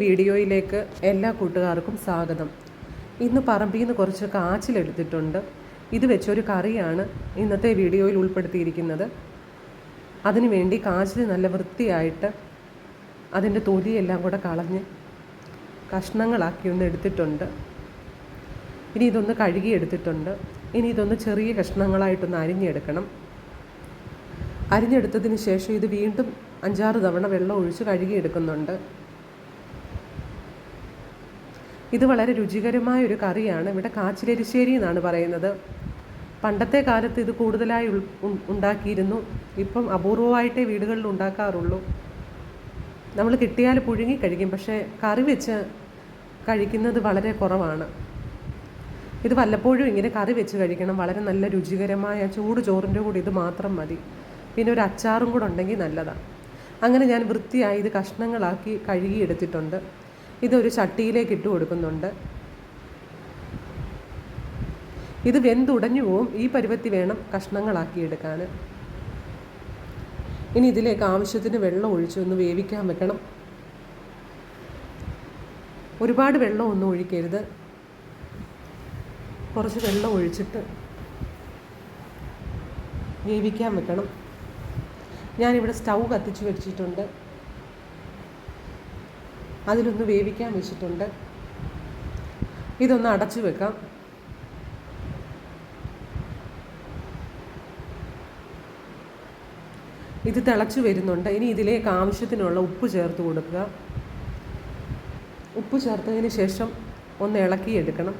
വീഡിയോയിലേക്ക് എല്ലാ കൂട്ടുകാർക്കും സ്വാഗതം. ഇന്ന് പറമ്പിൽ നിന്ന് കുറച്ച് കാച്ചിലെടുത്തിട്ടുണ്ട്. ഇത് വെച്ചൊരു കറിയാണ് ഇന്നത്തെ വീഡിയോയിൽ ഉൾപ്പെടുത്തിയിരിക്കുന്നത്. അതിനുവേണ്ടി കാച്ചിൽ നല്ല വൃത്തിയായിട്ട് അതിന്റെ തൊലിയെല്ലാം കൂടെ കളഞ്ഞ് കഷ്ണങ്ങളാക്കി ഒന്ന് എടുത്തിട്ടുണ്ട്. ഇനി ഇതൊന്ന് കഴുകിയെടുത്തിട്ടുണ്ട്. ഇനി ഇതൊന്ന് ചെറിയ കഷ്ണങ്ങളായിട്ടൊന്ന് അരിഞ്ഞെടുക്കണം. അരിഞ്ഞെടുത്തതിന് ശേഷം ഇത് വീണ്ടും അഞ്ചാറ് തവണ വെള്ളം ഒഴിച്ച് കഴുകിയെടുക്കുന്നുണ്ട്. ഇത് വളരെ രുചികരമായ ഒരു കറിയാണ്. ഇവിടെ കാച്ചിലരിശ്ശേരി എന്നാണ് പറയുന്നത്. പണ്ടത്തെ കാലത്ത് ഇത് കൂടുതലായി ഉണ്ടാക്കിയിരുന്നു. ഇപ്പം അപൂർവമായിട്ടേ വീടുകളിൽ ഉണ്ടാക്കാറുള്ളൂ. നമ്മൾ കിട്ടിയാൽ പുഴുങ്ങി കഴിക്കും. പക്ഷേ കറി വെച്ച് കഴിക്കുന്നത് വളരെ കുറവാണ്. ഇത് വല്ലപ്പോഴും ഇങ്ങനെ കറി വെച്ച് കഴിക്കണം. വളരെ നല്ല രുചികരമായ ചൂട് ചോറിന്റെ കൂടെ ഇത് മാത്രം മതി. പിന്നെ ഒരു അച്ചാറും കൂടെ ഉണ്ടെങ്കിൽ നല്ലതാണ്. അങ്ങനെ ഞാൻ വൃത്തിയായി ഇത് കഷ്ണങ്ങളാക്കി കഴുകി എടുത്തിട്ടുണ്ട് ഇതൊരു ചട്ടിയിലേക്ക് ഇട്ട് കൊടുക്കുന്നുണ്ട്. ഇത് വെന്തുടഞ്ഞു പോവും. ഈ പരുവത്തി വേണം കഷ്ണങ്ങളാക്കി എടുക്കാൻ. ഇനി ഇതിലേക്ക് ആവശ്യത്തിന് വെള്ളം ഒഴിച്ച് ഒന്ന് വേവിക്കാൻ വെക്കണം. ഒരുപാട് വെള്ളം ഒന്നും ഒഴിക്കരുത്. കുറച്ച് വെള്ളം ഒഴിച്ചിട്ട് വേവിക്കാൻ വെക്കണം. ഞാനിവിടെ സ്റ്റൗ കത്തിച്ച് വെച്ചിട്ടുണ്ട്. അതിലൊന്ന് വേവിക്കാൻ വെച്ചിട്ടുണ്ട്. ഇതൊന്ന് അടച്ചു വെക്കാം. ഇത് തിളച്ചു വരുന്നുണ്ട്. ഇനി ഇതിലേക്ക് ആവശ്യത്തിനുള്ള ഉപ്പ് ചേർത്ത് കൊടുക്കുക. ഉപ്പ് ചേർത്തതിന് ശേഷം ഒന്ന് ഇളക്കിയെടുക്കണം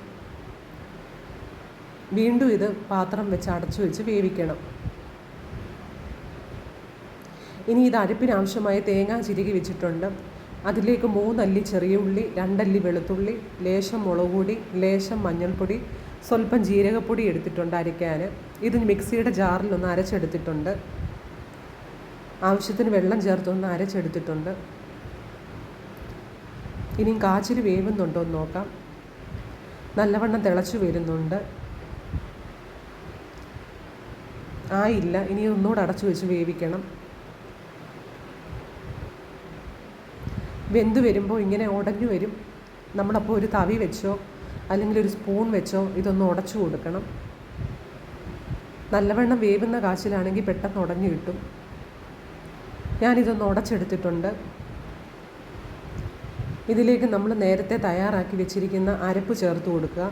വീണ്ടും ഇത് പാത്രം വെച്ച് അടച്ചു വെച്ച് വേവിക്കണം. ഇനി ഇത് അരിപ്പിനാവശ്യമായ തേങ്ങ ചിരുകി വെച്ചിട്ടുണ്ട്. അതിലേക്ക് മൂന്നല്ലി ചെറിയ ഉള്ളി രണ്ടല്ലി വെളുത്തുള്ളി ലേശം മുളക് പൊടി ലേശം മഞ്ഞൾപ്പൊടി സ്വല്പം ജീരകപ്പൊടി എടുത്തിട്ടുണ്ട് അരയ്ക്കാൻ ഇത് മിക്സിയുടെ ജാറിലൊന്ന് അരച്ചെടുത്തിട്ടുണ്ട്. ആവശ്യത്തിന് വെള്ളം ചേർത്തൊന്ന് അരച്ചെടുത്തിട്ടുണ്ട്. ഇനിയും കാച്ചിൽ വേവുന്നുണ്ടോ എന്ന് നോക്കാം. നല്ലവണ്ണം തിളച്ചു വരുന്നുണ്ട്. ആയില്ല ഇനി ഒന്നുകൂടെ അടച്ചു വെച്ച് വേവിക്കണം. വെന്ത് വരുമ്പോൾ ഇങ്ങനെ ഉടഞ്ഞു വരും. നമ്മളപ്പോൾ ഒരു തവി വെച്ചോ അല്ലെങ്കിൽ ഒരു സ്പൂൺ വെച്ചോ ഇതൊന്ന് ഉടച്ചു കൊടുക്കണം. നല്ലവണ്ണം വേവുന്ന കാശിലാണെങ്കിൽ പെട്ടെന്ന് ഉടഞ്ഞു കിട്ടും. ഞാനിതൊന്ന് ഉടച്ചെടുത്തിട്ടുണ്ട്. ഇതിലേക്ക് നമ്മൾ നേരത്തെ തയ്യാറാക്കി വെച്ചിരിക്കുന്ന അരപ്പ് ചേർത്ത് കൊടുക്കുക.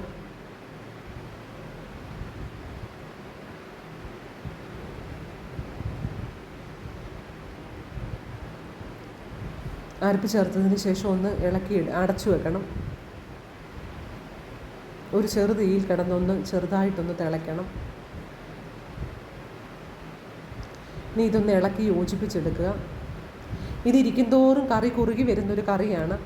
അരപ്പ് ചേർത്തതിന് ശേഷം ഒന്ന് ഇളക്കി അടച്ചു വെക്കണം. ഒരു ചെറു തീയിൽ കിടന്നൊന്ന് ചെറുതായിട്ടൊന്ന് തിളയ്ക്കണം. ഇനി ഇതൊന്ന് ഇളക്കി യോജിപ്പിച്ചെടുക്കുക. ഇതിരിക്കും തോറും കറി കുറുകി വരുന്നൊരു കറിയാണ്.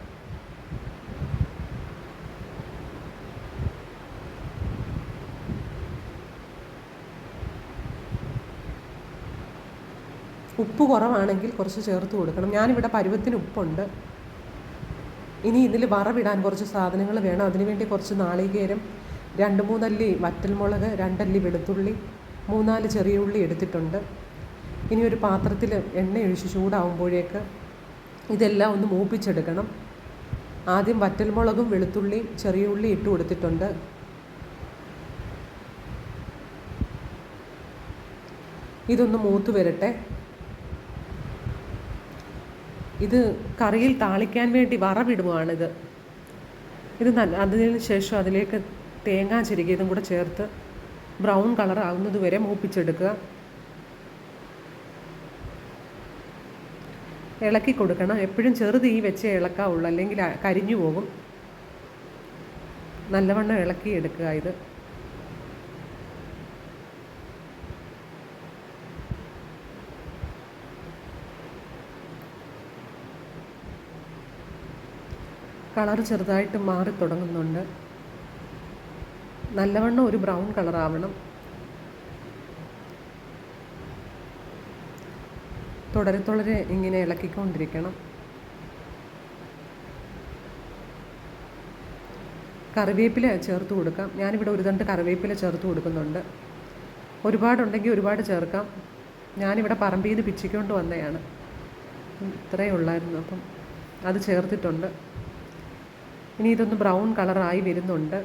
ഉപ്പ് കുറവാണെങ്കിൽ കുറച്ച് ചേർത്ത് കൊടുക്കണം. ഞാനിവിടെ പരുവത്തിന് ഉപ്പുണ്ട്. ഇനി ഇതിൽ വറവിടാൻ കുറച്ച് സാധനങ്ങൾ വേണം. അതിനുവേണ്ടി കുറച്ച് നാളികേരം രണ്ട് മൂന്നല്ലി വറ്റൽമുളക് രണ്ടല്ലി വെളുത്തുള്ളി മൂന്നാൽ ചെറിയ ഉള്ളി എടുത്തിട്ടുണ്ട്. ഇനി ഒരു പാത്രത്തിൽ എണ്ണ ഒഴിച്ച് ചൂടാവുമ്പോഴേക്ക് ഇതെല്ലാം ഒന്ന് മൂപ്പിച്ചെടുക്കണം. ആദ്യം വറ്റൽമുളകും വെളുത്തുള്ളിയും ചെറിയ ഉള്ളി ഇട്ട് കൊടുത്തിട്ടുണ്ട്. ഇതൊന്ന് മൂത്ത് വരട്ടെ. ഇത് കറിയിൽ താളിക്കാൻ വേണ്ടി വറവിടുവാണിത്. ഇത് നല്ല അതിന് ശേഷം അതിലേക്ക് തേങ്ങ ചിരുകിയതും കൂടെ ചേർത്ത് ബ്രൗൺ കളർ ആകുന്നത് വരെ മൂപ്പിച്ചെടുക്കുക. ഇളക്കി കൊടുക്കണം. എപ്പോഴും ചെറു തീ വെച്ചേ ഇളക്കാവുള്ളൂ അല്ലെങ്കിൽ കരിഞ്ഞു പോകും. നല്ലവണ്ണം ഇളക്കി എടുക്കുക ഇത്. കളർ ചെറുതായിട്ട് മാറി തുടങ്ങുന്നുണ്ട്. നല്ലവണ്ണം ഒരു ബ്രൗൺ കളറാവണം. തുടരെ തുടരെ ഇങ്ങനെ ഇളക്കിക്കൊണ്ടിരിക്കണം. കറിവേപ്പില ചേർത്ത് കൊടുക്കാം. ഞാനിവിടെ ഒരു തണ്ട് കറിവേപ്പില ചേർത്ത് കൊടുക്കുന്നുണ്ട്. ഒരുപാടുണ്ടെങ്കിൽ ഒരുപാട് ചേർക്കാം. ഞാനിവിടെ പറമ്പിൽ നിന്ന് പിച്ചിക്കൊണ്ട് വന്നതാണ്. ഇത്രയേ ഉള്ളായിരുന്നു. അപ്പം അത് ചേർത്തിട്ടുണ്ട്. ഇനി ഇതൊന്ന് ബ്രൗൺ കളറായി വരുന്നുണ്ട്.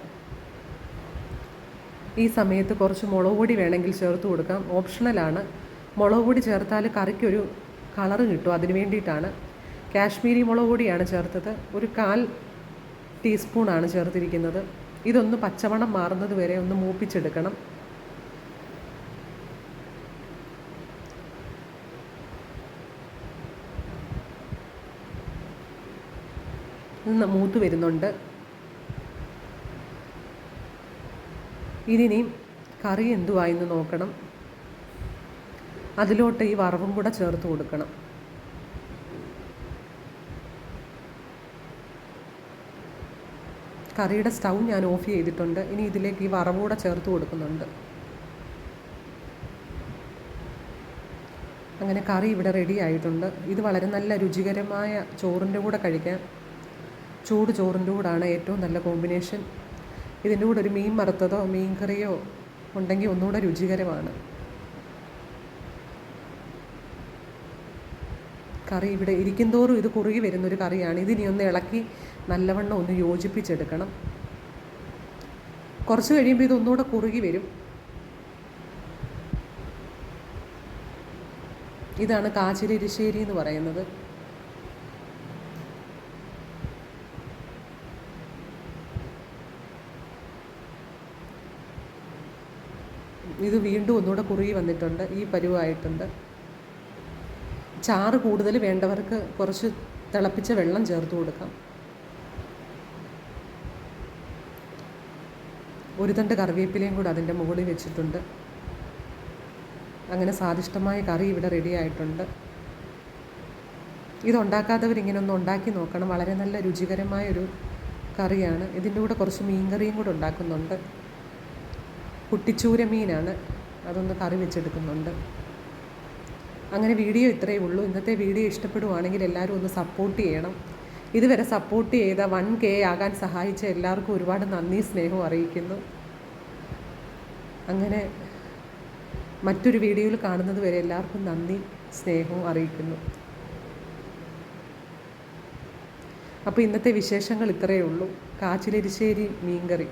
ഈ സമയത്ത് കുറച്ച് മുളക് പൊടി വേണമെങ്കിൽ ചേർത്ത് കൊടുക്കാം. ഓപ്ഷണലാണ് മുളക് പൊടി ചേർത്താൽ കറിക്കൊരു കളറ് കിട്ടും. അതിന് വേണ്ടിയിട്ടാണ്. കാശ്മീരി മുളക് പൊടിയാണ് ചേർത്തത്. ഒരു കാൽ ടീസ്പൂണാണ് ചേർത്തിരിക്കുന്നത്. ഇതൊന്ന് പച്ചമണം മാറുന്നത് വരെ ഒന്ന് മൂപ്പിച്ചെടുക്കണം. മൂത്ത് വരുന്നുണ്ട്. ഇതിനി കറി എന്തുവായെന്ന് നോക്കണം. അതിലോട്ട് ഈ വറവും കൂടെ ചേർത്ത് കൊടുക്കണം. കറിയുടെ സ്റ്റൗ ഞാൻ ഓഫ് ചെയ്തിട്ടുണ്ട്. ഇനി ഇതിലേക്ക് ഈ വറവ് കൂടെ ചേർത്ത് കൊടുക്കുന്നുണ്ട്. അങ്ങനെ കറി ഇവിടെ റെഡി ആയിട്ടുണ്ട്. ഇത് വളരെ നല്ല രുചികരമായ ചോറിന്റെ കൂടെ കഴിക്കാൻ ചൂട് ചോറിന്റെ കൂടാണ് ഏറ്റവും നല്ല കോമ്പിനേഷൻ. ഇതിന്റെ കൂടെ ഒരു മീൻ വറുത്തതോ മീൻ കറിയോ ഉണ്ടെങ്കിൽ ഒന്നുകൂടെ രുചികരമാണ്. കറി ഇവിടെ ഇരിക്കുന്തോറും ഇത് കുറുകി വരുന്നൊരു കറിയാണ്. ഇതിനി ഒന്ന് ഇളക്കി നല്ലവണ്ണം ഒന്ന് യോജിപ്പിച്ചെടുക്കണം. കുറച്ച് കഴിയുമ്പോൾ ഇതൊന്നുകൂടെ കുറുകി വരും. ഇതാണ് കാച്ചിലിരിശ്ശേരി എന്ന് പറയുന്നത്. ഇത് വീണ്ടും ഒന്നുകൂടെ കുറുകി വന്നിട്ടുണ്ട് ഈ പരുവായിട്ടുണ്ട്. ചാറ് കൂടുതൽ വേണ്ടവർക്ക് കുറച്ച് തിളപ്പിച്ച വെള്ളം ചേർത്ത് കൊടുക്കാം. ഒരു തണ്ട് കറിവേപ്പിലയും കൂടെ അതിന്റെ മുകളിൽ വെച്ചിട്ടുണ്ട്. അങ്ങനെ സ്വാദിഷ്ടമായ കറി ഇവിടെ റെഡി ആയിട്ടുണ്ട്. ഇതുണ്ടാക്കാത്തവർ ഇങ്ങനെ ഒന്ന് ഉണ്ടാക്കി നോക്കണം. വളരെ നല്ല രുചികരമായ ഒരു കറിയാണ്. ഇതിന്റെ കൂടെ കുറച്ച് മീൻ കറിയും കൂടെ ഉണ്ടാക്കുന്നുണ്ട്. കുട്ടിച്ചൂര മീനാണ് അതൊന്ന് കറി വെച്ചെടുക്കുന്നുണ്ട്. അങ്ങനെ വീഡിയോ ഇത്രയേ ഉള്ളൂ. ഇന്നത്തെ വീഡിയോ ഇഷ്ടപ്പെടുവാണെങ്കിൽ എല്ലാവരും ഒന്ന് സപ്പോർട്ട് ചെയ്യണം. ഇതുവരെ സപ്പോർട്ട് ചെയ്ത വൺ കെ ആകാൻ സഹായിച്ച എല്ലാവർക്കും ഒരുപാട് നന്ദി സ്നേഹവും അറിയിക്കുന്നു. അങ്ങനെ മറ്റൊരു വീഡിയോയിൽ കാണുന്നത് വരെ എല്ലാവർക്കും നന്ദി സ്നേഹവും അറിയിക്കുന്നു. അപ്പോൾ ഇന്നത്തെ വിശേഷങ്ങൾ ഇത്രയേ ഉള്ളൂ. കാച്ചിലരിശ്ശേരി മീൻകറി.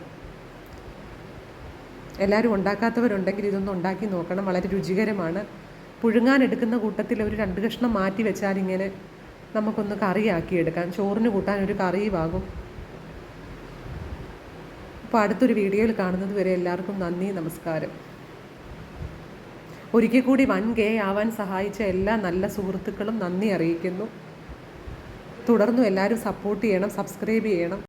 എല്ലാവരും ഉണ്ടാക്കാത്തവരുണ്ടെങ്കിൽ ഇതൊന്ന് ഉണ്ടാക്കി നോക്കണം. വളരെ രുചികരമാണ്. പുഴുങ്ങാൻ എടുക്കുന്ന കൂട്ടത്തിൽ ഒരു രണ്ട് കഷ്ണം മാറ്റി വെച്ചാൽ ഇങ്ങനെ നമുക്കൊന്ന് കറിയാക്കി എടുക്കാം ചോറിന് കൂട്ടാൻ ഒരു കറിയുമാകും. അപ്പോൾ അടുത്തൊരു വീഡിയോയിൽ കാണുന്നത് വരെ എല്ലാവർക്കും നന്ദി നമസ്കാരം. ഒരിക്കൽ കൂടി വൺ കെ ആവാൻ സഹായിച്ച എല്ലാ നല്ല സുഹൃത്തുക്കളും നന്ദി അറിയിക്കുന്നു. തുടർന്നും എല്ലാവരും സപ്പോർട്ട് ചെയ്യണം സബ്സ്ക്രൈബ് ചെയ്യണം.